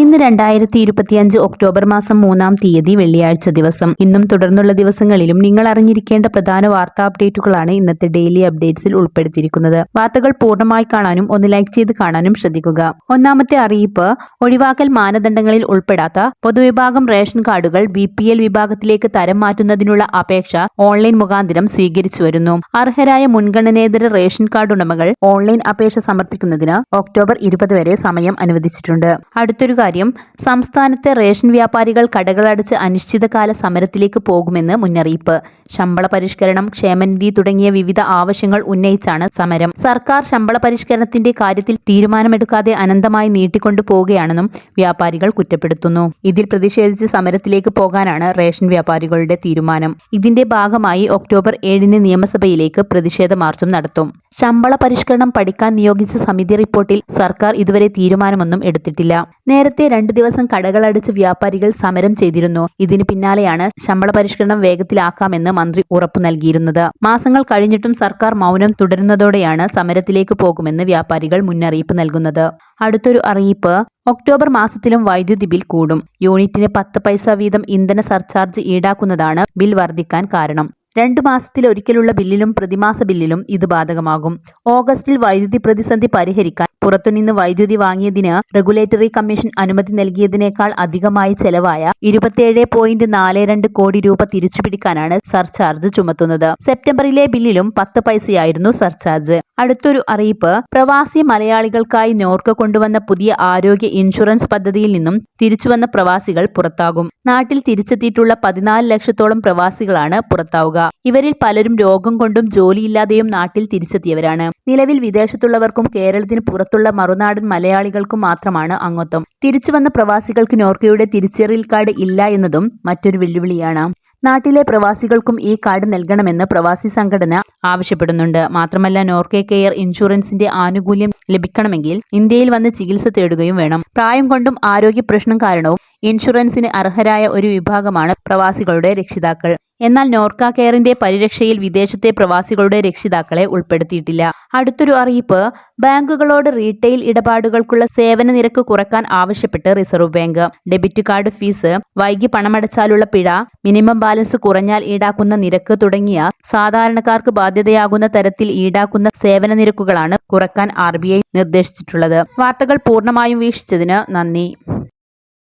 ഇന്ന് രണ്ടായിരത്തി ഇരുപത്തിയഞ്ച് ഒക്ടോബർ മാസം മൂന്നാം തീയതി വെള്ളിയാഴ്ച ദിവസം. ഇന്നും തുടർന്നുള്ള ദിവസങ്ങളിലും നിങ്ങൾ അറിഞ്ഞിരിക്കേണ്ട പ്രധാന വാർത്താ അപ്ഡേറ്റുകളാണ് ഇന്നത്തെ ഡെയിലി അപ്ഡേറ്റ്സിൽ ഉൾപ്പെടുത്തിയിരിക്കുന്നത്. വാർത്തകൾ പൂർണമായി കാണാനും ഒന്ന് ലൈക്ക് ചെയ്ത് കാണാനും ശ്രദ്ധിക്കുക. ഒന്നാമത്തെ അറിയിപ്പ് ഒഴിവാക്കൽ മാനദണ്ഡങ്ങളിൽ ഉൾപ്പെടാത്ത പൊതുവിഭാഗം റേഷൻ കാർഡുകൾ ബി പി എൽ വിഭാഗത്തിലേക്ക് തരം മാറ്റുന്നതിനുള്ള അപേക്ഷ ഓൺലൈൻ മുഖാന്തരം സ്വീകരിച്ചു വരുന്നു. അർഹരായ മുൻഗണനേതര റേഷൻ കാർഡ് ഉടമകൾ ഓൺലൈൻ അപേക്ഷ സമർപ്പിക്കുന്നതിന് ഒക്ടോബർ ഇരുപത് വരെ സമയം അനുവദിച്ചിട്ടുണ്ട്. അടുത്തൊരു കാര്യം സംസ്ഥാനത്തെ റേഷൻ വ്യാപാരികൾ കടകളടച്ച് അനിശ്ചിതകാല സമരത്തിലേക്ക് പോകുമെന്ന് മുന്നറിയിപ്പ്. ശമ്പള പരിഷ്കരണം ക്ഷേമനിധി തുടങ്ങിയ വിവിധ ആവശ്യങ്ങൾ ഉന്നയിച്ചാണ് സമരം. സർക്കാർ ശമ്പള പരിഷ്കരണത്തിന്റെ കാര്യത്തിൽ തീരുമാനമെടുക്കാതെ അനന്തമായി നീട്ടിക്കൊണ്ടു പോവുകയാണെന്നും വ്യാപാരികൾ കുറ്റപ്പെടുത്തുന്നു. ഇതിൽ പ്രതിഷേധിച്ച് സമരത്തിലേക്ക് പോകാനാണ് റേഷൻ വ്യാപാരികളുടെ തീരുമാനം. ഇതിന്റെ ഭാഗമായി ഒക്ടോബർ ഏഴിന് നിയമസഭയിലേക്ക് പ്രതിഷേധ മാർച്ചും നടത്തും. ശമ്പള പരിഷ്കരണം പഠിക്കാൻ നിയോഗിച്ച സമിതി റിപ്പോർട്ടിൽ സർക്കാർ ഇതുവരെ തീരുമാനമൊന്നും എടുത്തിട്ടില്ല. നേരത്തെ രണ്ടു ദിവസം കടകളടച്ച് വ്യാപാരികൾ സമരം ചെയ്തിരുന്നു. ഇതിന് പിന്നാലെയാണ് ശമ്പള പരിഷ്കരണം വേഗത്തിലാക്കാമെന്ന് മന്ത്രി ഉറപ്പു നൽകിയിരുന്നത്. മാസങ്ങൾ കഴിഞ്ഞിട്ടും സർക്കാർ മൗനം തുടരുന്നതോടെയാണ് സമരത്തിലേക്ക് പോകുമെന്ന് വ്യാപാരികൾ മുന്നറിയിപ്പ് നൽകുന്നത്. അടുത്തൊരു അറിയിപ്പ് ഒക്ടോബർ മാസത്തിലും വൈദ്യുതി ബിൽ കൂടും. യൂണിറ്റിന് പത്ത് പൈസ വീതം ഇന്ധന സർചാർജ് ഈടാക്കുന്നതാണ് ബിൽ വർദ്ധിക്കാൻ കാരണം. രണ്ടു മാസത്തിലൊരിക്കലുള്ള ബില്ലിലും പ്രതിമാസ ബില്ലിലും ഇത് ബാധകമാകും. ഓഗസ്റ്റിൽ വൈദ്യുതി പ്രതിസന്ധി പരിഹരിക്കാൻ പുറത്തുനിന്ന് വൈദ്യുതി വാങ്ങിയതിന് റെഗുലേറ്ററി കമ്മീഷൻ അനുമതി നൽകിയതിനേക്കാൾ അധികമായി ചെലവായ ഇരുപത്തിയേഴ് പോയിന്റ് നാല് രണ്ട് കോടി രൂപ തിരിച്ചുപിടിക്കാനാണ് സർചാർജ് ചുമത്തുന്നത്. സെപ്റ്റംബറിലെ ബില്ലിലും പത്ത് പൈസയായിരുന്നു സർചാർജ്. അടുത്തൊരു അറിയിപ്പ്. പ്രവാസി മലയാളികൾക്കായി നോർക്ക കൊണ്ടുവന്ന പുതിയ ആരോഗ്യ ഇൻഷുറൻസ് പദ്ധതിയിൽ നിന്നും തിരിച്ചുവന്ന പ്രവാസികൾ പുറത്താകും. നാട്ടിൽ തിരിച്ചെത്തിയിട്ടുള്ള പതിനാല് ലക്ഷത്തോളം പ്രവാസികളാണ് പുറത്താവുക. ഇവരിൽ പലരും രോഗം കൊണ്ടും ജോലിയില്ലാതെയും നാട്ടിൽ തിരിച്ചെത്തിയവരാണ്. നിലവിൽ വിദേശത്തുള്ളവർക്കും കേരളത്തിന് പുറത്തുള്ള മറുനാടൻ മലയാളികൾക്കും മാത്രമാണ് അംഗത്വം. തിരിച്ചുവന്ന പ്രവാസികൾക്ക് നോർക്കയുടെ തിരിച്ചറിയൽ കാർഡ് ഇല്ല എന്നതും മറ്റൊരു വെല്ലുവിളിയാണ്. നാട്ടിലെ പ്രവാസികൾക്കും ഈ കാർഡ് നൽകണമെന്ന് പ്രവാസി സംഘടന ആവശ്യപ്പെടുന്നുണ്ട്. മാത്രമല്ല നോർക്കെ കെയർ ഇൻഷുറൻസിന്റെ ആനുകൂല്യം ലഭിക്കണമെങ്കിൽ ഇന്ത്യയിൽ വന്ന് ചികിത്സ തേടുകയും വേണം. പ്രായം കൊണ്ടും ആരോഗ്യ പ്രശ്നം കാരണവും ഇൻഷുറൻസിന് അർഹരായ ഒരു വിഭാഗമാണ് പ്രവാസികളുടെ രക്ഷിതാക്കൾ. എന്നാൽ നോർക്ക കെയറിന്റെ പരിരക്ഷയിൽ വിദേശത്തെ പ്രവാസികളുടെ രക്ഷിതാക്കളെ ഉൾപ്പെടുത്തിയിട്ടില്ല. അടുത്തൊരു അറിയിപ്പ് ബാങ്കുകളോട് റീറ്റെയിൽ ഇടപാടുകൾക്കുള്ള സേവന നിരക്ക് കുറയ്ക്കാൻ ആവശ്യപ്പെട്ട് reserve bank. Debit card fees വൈകി പണമടച്ചാലുള്ള പിഴ മിനിമം ബാലൻസ് കുറഞ്ഞാൽ ഈടാക്കുന്ന നിരക്ക് തുടങ്ങിയ സാധാരണക്കാർക്ക് ബാധ്യതയാകുന്ന തരത്തിൽ ഈടാക്കുന്ന സേവന നിരക്കുകളാണ് കുറയ്ക്കാൻ ആർ നിർദ്ദേശിച്ചിട്ടുള്ളത്. വാർത്തകൾ പൂർണമായും വീക്ഷിച്ചതിന് നന്ദി.